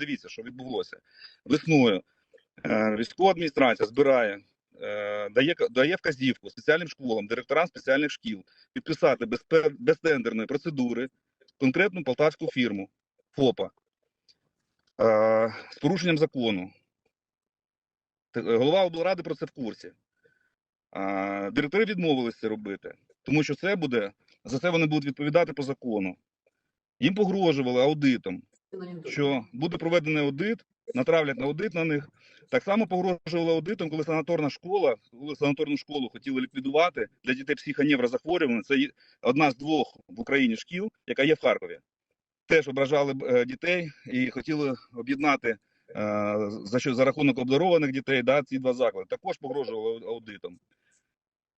Дивіться, що відбулося весною. Е, Військова адміністрація збирає, е, дає дає вказівку спеціальним школам, директорам спеціальних шкіл підписати без, без тендерної процедури конкретну полтавську фірму ФОПа е, з порушенням закону. Голова облради про це в курсі. Директори відмовилися робити, тому що це буде за це вони будуть відповідати по закону. Їм погрожували аудитом, що буде проведений аудит, натравлять на аудит на них. Так само погрожували аудитом, коли санаторна школа, коли санаторну школу хотіли ліквідувати для дітей психоневрозахворювань. Це одна з двох в Україні шкіл, яка є в Харкові. Теж ображали е, дітей і хотіли об'єднати е, за що за рахунок обдарованих дітей, да, ці два заклади. Також погрожували аудитом.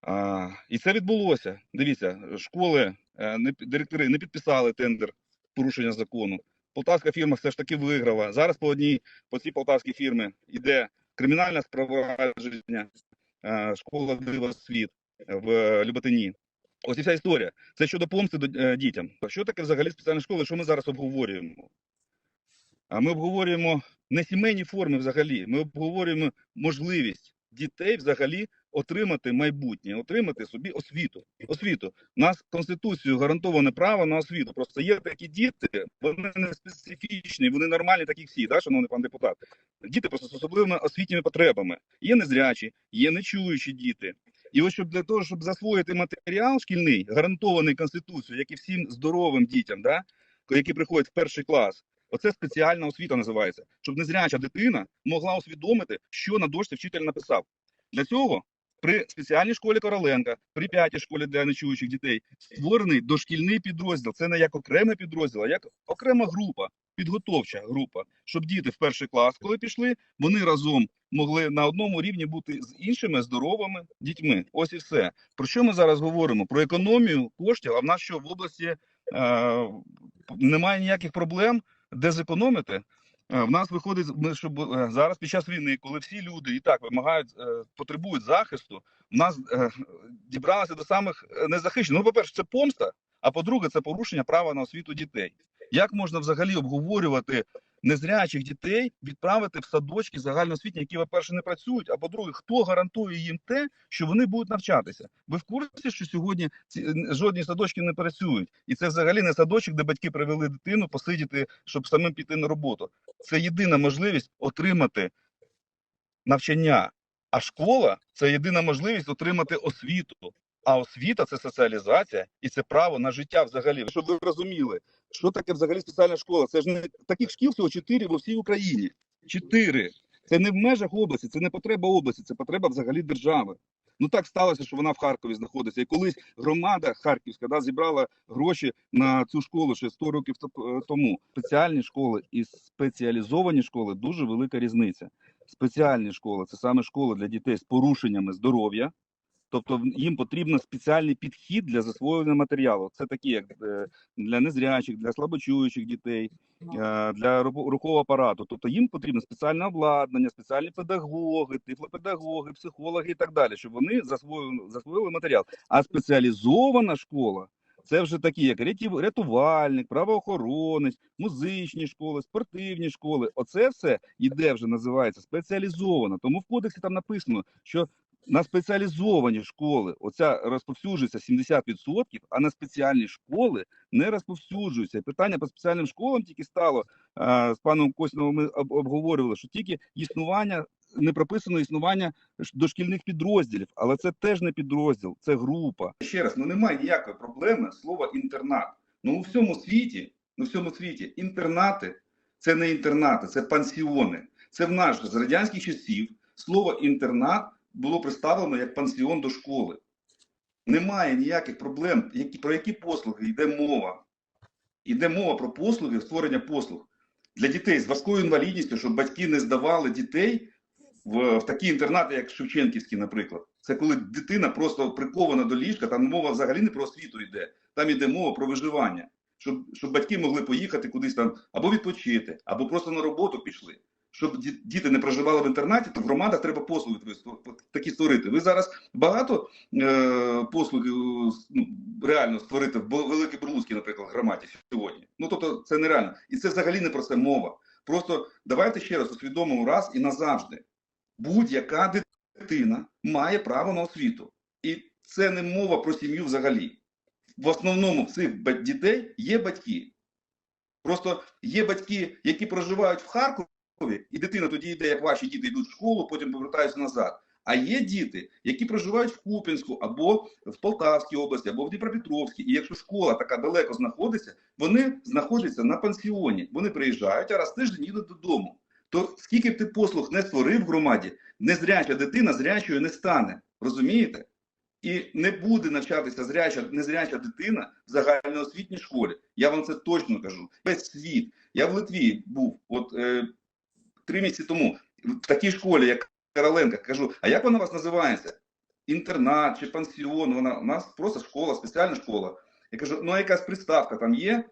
А, і це відбулося. Дивіться, школи, е, не, директори не підписали тендер порушення закону. Полтавська фірма все ж таки виграла. Зараз по одній, по цій полтавській фірмі йде кримінальне спровадження е, школа Дива Світ в Люботині. Ось і вся історія. Це щодо помсти е, дітям. Що таке взагалі спеціальна школа? Що ми зараз обговорюємо? А ми обговорюємо не сімейні форми взагалі. Ми обговорюємо можливість дітей взагалі отримати майбутнє, отримати собі освіту. Освіту. У нас конституцією гарантоване право на освіту. Просто є такі діти, вони не специфічні, вони нормальні, такі всі, да, шановний пан депутат. Діти просто з особливими освітніми потребами. Є незрячі, є нечуючі діти. І ось щоб для того, щоб засвоїти матеріал шкільний, гарантований конституцією, як і всім здоровим дітям, да, які приходять в перший клас. Оце спеціальна освіта називається, щоб незряча дитина могла усвідомити, що на дошці вчитель написав. Для цього при спеціальній школі Короленка, при п'ятій школі для нечуючих дітей створений дошкільний підрозділ. Це не як окремий підрозділ, а як окрема група, підготовча група, щоб діти в перший клас, коли пішли, вони разом могли на одному рівні бути з іншими здоровими дітьми. Ось і все. Про що ми зараз говоримо? Про економію коштів. А в нас що в області е, немає ніяких проблем, де зекономити. Е, В нас виходить, ми щоб е, зараз під час війни, коли всі люди і так вимагають, е, потребують захисту, в нас дібралися до самих незахищених. Ну, по-перше, це помста, а по-друге, це порушення права на освіту дітей. Як можна взагалі обговорювати незрячих дітей, відправити в садочки загальноосвітні, які, по-перше, не працюють, а по-друге, хто гарантує їм те, що вони будуть навчатися? Ви в курсі, що сьогодні ці жодні садочки не працюють, і це взагалі не садочок, де батьки привели дитину посидіти, щоб самим піти на роботу. Це єдина можливість отримати навчання. А школа це єдина можливість отримати освіту. А освіта це соціалізація і це право на життя взагалі. Щоб ви розуміли, що таке взагалі спеціальна школа? Це ж не таких шкіл всього чотири во всій Україні. Чотири. Це не в межах області, це не потреба області, це потреба взагалі держави. Ну так сталося, що вона в Харкові знаходиться. І колись громада Харківська да, зібрала гроші на цю школу ще 100 років е, тому. Спеціальні школи і спеціалізовані школи дуже велика різниця. Спеціальні школи це саме школи для дітей з порушеннями здоров'я. Тобто їм потрібен спеціальний підхід для засвоєння матеріалу. Це такі, як е, для незрячих, для слабочуючих дітей, е, для рухового апарату. Тобто їм потрібно спеціальне обладнання, спеціальні педагоги, тифлопедагоги, психологи і так далі, щоб вони засвоїли, засвоїли матеріал. А спеціалізована школа це вже такі, як рятувальник, правоохоронець, музичні школи, спортивні школи. Оце все іде вже називається спеціалізована. Тому в кодексі там написано, що на спеціалізовані школи оця розповсюджується 70%, а на спеціальні школи не розповсюджується. Питання по спеціальним школам тільки стало з паном Косіновим Ми об- обговорювали, що тільки існування не прописано існування дошкільних підрозділів, але це теж не підрозділ, це група. Ще раз, ну немає ніякої проблеми слова інтернат. Ну у всьому світі, у всьому світі інтернати це не інтернати, це пансіони. Це в наш з радянських часів слово інтернат було представлено як пансіон до школи. Немає ніяких проблем, які, про які послуги йде мова. Йде мова про послуги, створення послуг для дітей з важкою інвалідністю, щоб батьки не здавали дітей в, в такі інтернати, як Шевченківський, наприклад. Це коли дитина просто прикована до ліжка, там мова взагалі не про освіту йде, там йде мова про виживання. Щоб, щоб батьки могли поїхати кудись там або відпочити, або просто на роботу пішли. Щоб діти не проживали в інтернаті, то в громадах треба послуги такі- створити. Ви зараз багато е, послуг е, ну, реально створити в Великій Бурлуцькій, наприклад, громаді сьогодні. Ну тобто це нереально. І це взагалі не про це мова. Просто давайте ще раз усвідомимо раз і назавжди. Будь-яка дитина має право на освіту. І це не мова про сім'ю взагалі. В основному в цих дітей є батьки. Просто є батьки, які проживають в Харкові, і дитина тоді йде, як ваші діти йдуть в школу, потім повертаються назад. А є діти, які проживають в Куп'янську або в Полтавській області, або в Дніпропетровській. І якщо школа така далеко знаходиться, вони знаходяться на пансіоні. Вони приїжджають, а раз тиждень їдуть додому. То скільки б ти послуг не створив в громаді, незряча дитина зрячою не стане. Розумієте? І не буде навчатися зряча, незряча дитина в загальноосвітній школі. Я вам це точно кажу. Весь світ. Я в Литві був от е, три місяці тому в такій школі, як Короленка. Кажу, а як вона у вас називається? Інтернат чи пансіон? Вона у нас просто школа, спеціальна школа. Я кажу, ну а якась приставка там є?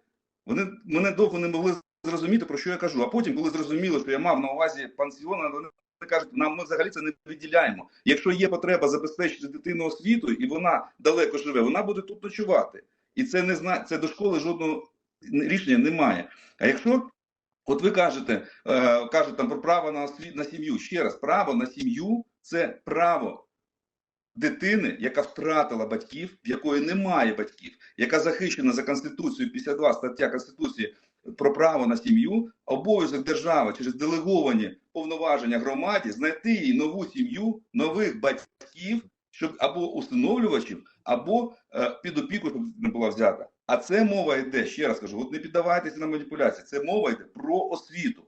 Вони мене довго не могли зрозуміти, про що я кажу. А потім, коли зрозуміли, що я мав на увазі пансіон, вони кажуть, нам ми взагалі це не виділяємо. Якщо є потреба забезпечити дитину освітою, і вона далеко живе, вона буде тут ночувати. І це не зна... це до школи жодного рішення немає. А якщо От ви кажете, е, кажете там про право на на сім'ю. Ще раз, право на сім'ю це право дитини, яка втратила батьків, в якої немає батьків, яка захищена за Конституцією 52 стаття Конституції про право на сім'ю, обов'язок держави через делеговані повноваження громаді знайти їй нову сім'ю, нових батьків, щоб або усиновлювачів, або е, під опіку, щоб не була взята. А це мова йде, ще раз кажу, от не піддавайтеся на маніпуляції. Це мова йде про освіту.